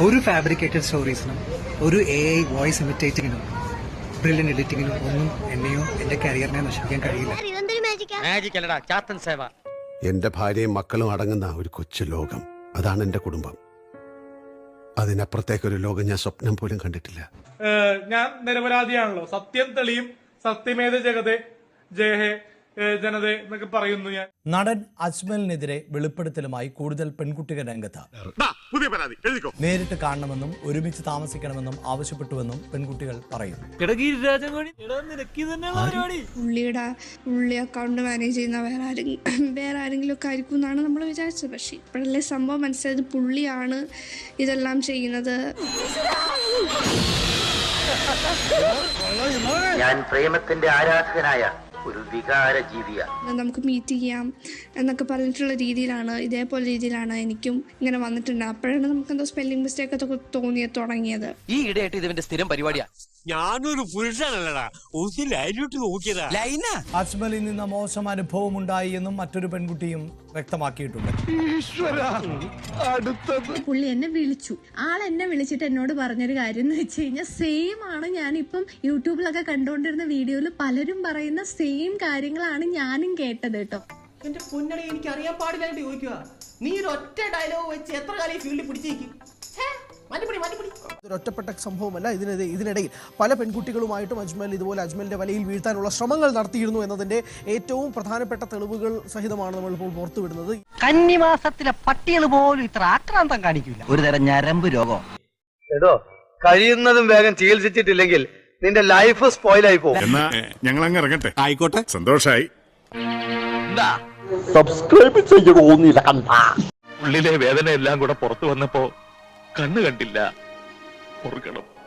ഒരു ഫാബ്രിക്കേറ്റഡ് സ്റ്റോറീസിനും ഒരു എ ഐ വോയിസ് ഇമിറ്റേറ്റിങ്ങിനും ബ്രില്യൻ എഡിറ്റിങ്ങിനും ഒന്നും എന്നെയോ എന്റെ കരിയറിനെ നശിപ്പിക്കാൻ കഴിയില്ല. ഇതെന്തൊരു മാജിക്കാ മാജിക് അല്ലടാ ചാത്തൻ സേവ. എന്റെ ഭാര്യയും മക്കളും അടങ്ങുന്ന ഒരു കൊച്ചു ലോകം. അതാണ് എന്റെ കുടുംബം. അതിനപ്പുറത്തേക്കൊരു ലോകം ഞാൻ സ്വപ്നം പോലും കണ്ടിട്ടില്ല. ഞാൻ നിരപരാധിയാണല്ലോ. സത്യം തെളിയും സത്യമേത ജഗതെ. ജയഹേ. ഏഹ് ജനതേ എന്നൊക്കെ പറയുന്നു ഞാൻ. നടൻ അജ്മലിനെതിരെ വെളിപ്പെടുത്തലുമായി കൂടുതൽ പെൺകുട്ടികൾ രംഗത്ത്. പുതിയ പരാതി. എഴുതിക്കോ. നേരിട്ട് കാണണമെന്നും ഒരുമിച്ച് താമസിക്കണമെന്നും ആവശ്യപ്പെട്ടുവെന്നും പെൺകുട്ടികൾ പറയുന്നു. പുള്ളിയുടെ പുള്ളി അക്കൗണ്ട് മാനേജ് ചെയ്യുന്ന വേറെ ആരെങ്കിലും വേറെ ആരെങ്കിലും ഒക്കെ ആയിരിക്കും എന്നാണ് നമ്മൾ വിചാരിച്ചത്. പക്ഷെ ഇപ്പോഴല്ലേ സംഭവം മനസ്സിലായത് പുള്ളിയാണ് ഇതെല്ലാം ചെയ്യുന്നത്. ഞാൻ പ്രേമത്തിന്റെ ആരാധകനായ ഒരു വികാര ജീവിയാണ് നമുക്ക് മീറ്റ് ചെയ്യാം എന്നൊക്കെ പറഞ്ഞിട്ടുള്ള രീതിയിലാണ് ഇതേപോലെ രീതിയിലാണ് എനിക്കും ഇങ്ങനെ വന്നിട്ടുണ്ട്. അപ്പോഴാണ് നമുക്ക് എന്തോ സ്പെല്ലിംഗ് മിസ്റ്റേക്ക് ഒക്കെ തോന്നിയ തുടങ്ങിയത്. ഈ ഇടയായിട്ട് ഇതിന്റെ സ്ഥിരം പരിപാടിയാ. ഞാനൊരു പുരുഷനല്ലടാ. ഒന്ന് ലൈനിട്ട് നോക്കിയതാ. ലൈന? അജ്മലിൽ നിന്ന് മോശം അനുഭവം ഉണ്ടായി എന്നും മറ്റൊരു പെൺകുട്ടിയും വ്യക്തമാക്കിയിട്ടുണ്ട്. പുള്ളി എന്നെ വിളിച്ചു. ആൾ എന്നെ വിളിച്ചിട്ട് എന്നോട് പറഞ്ഞൊരു കാര്യം എന്ന് വെച്ച് കഴിഞ്ഞാൽ സെയിം ആണ് ഞാനിപ്പം യൂട്യൂബിലൊക്കെ കണ്ടുകൊണ്ടിരുന്ന വീഡിയോയിൽ പലരും പറയുന്ന സെയിം കാര്യങ്ങളാണ് ഞാനും കേട്ടത് കേട്ടോ. എന്റെ പൊന്നടി എനിക്ക് അറിയാൻ പാടില്ലായിട്ട് ചോദിക്കുക നീ ഒരു ഒറ്റ ഡയലോഗ് വെച്ച് എത്ര കാലം ഫീൽഡിൽ പിടിച്ചേക്കും? ഒറ്റപ്പെട്ട സംഭവമല്ല. ഇതിനെതിരെ ഇതിനിടയിൽ പല പെൺകുട്ടികളുമായിട്ടും അജ്മൽ ഇതുപോലെ അജ്മലിന്റെ വലയിൽ വീഴ്ത്താനുള്ള ശ്രമങ്ങൾ നടത്തിയിരുന്നു എന്നതിന്റെ ഏറ്റവും പ്രധാനപ്പെട്ട തെളിവുകൾ സഹിതമാണ് നമ്മൾ ഇപ്പോൾ പുറത്തുവിടുന്നത്. കന്നിമാസത്തിലെ പട്ടികൾ പോലും ഇത്ര ആക്രാന്തം കാണിക്കില്ല ഒരു തരം ഞരമ്പ് രോഗം. എടോ കഴിയുന്നതും വേഗം ചികിത്സിച്ചിട്ടില്ലെങ്കിൽ നിന്റെ ലൈഫ് സ്പോയിലായി പോകും. എന്നാ ഞങ്ങൾ അങ്ങ് ഇറങ്ങട്ടെ. ആയിക്കോട്ടെ. സന്തോഷായി. സബ്സ്ക്രൈബ് ചെയ്യണോന്നില്ല കണ്ട ഉള്ളിലെ വേദന എല്ലാം കൂടെ പുറത്തു വന്നപ്പോ കണ്ണു കണ്ടില്ല. പൊറുക്കണം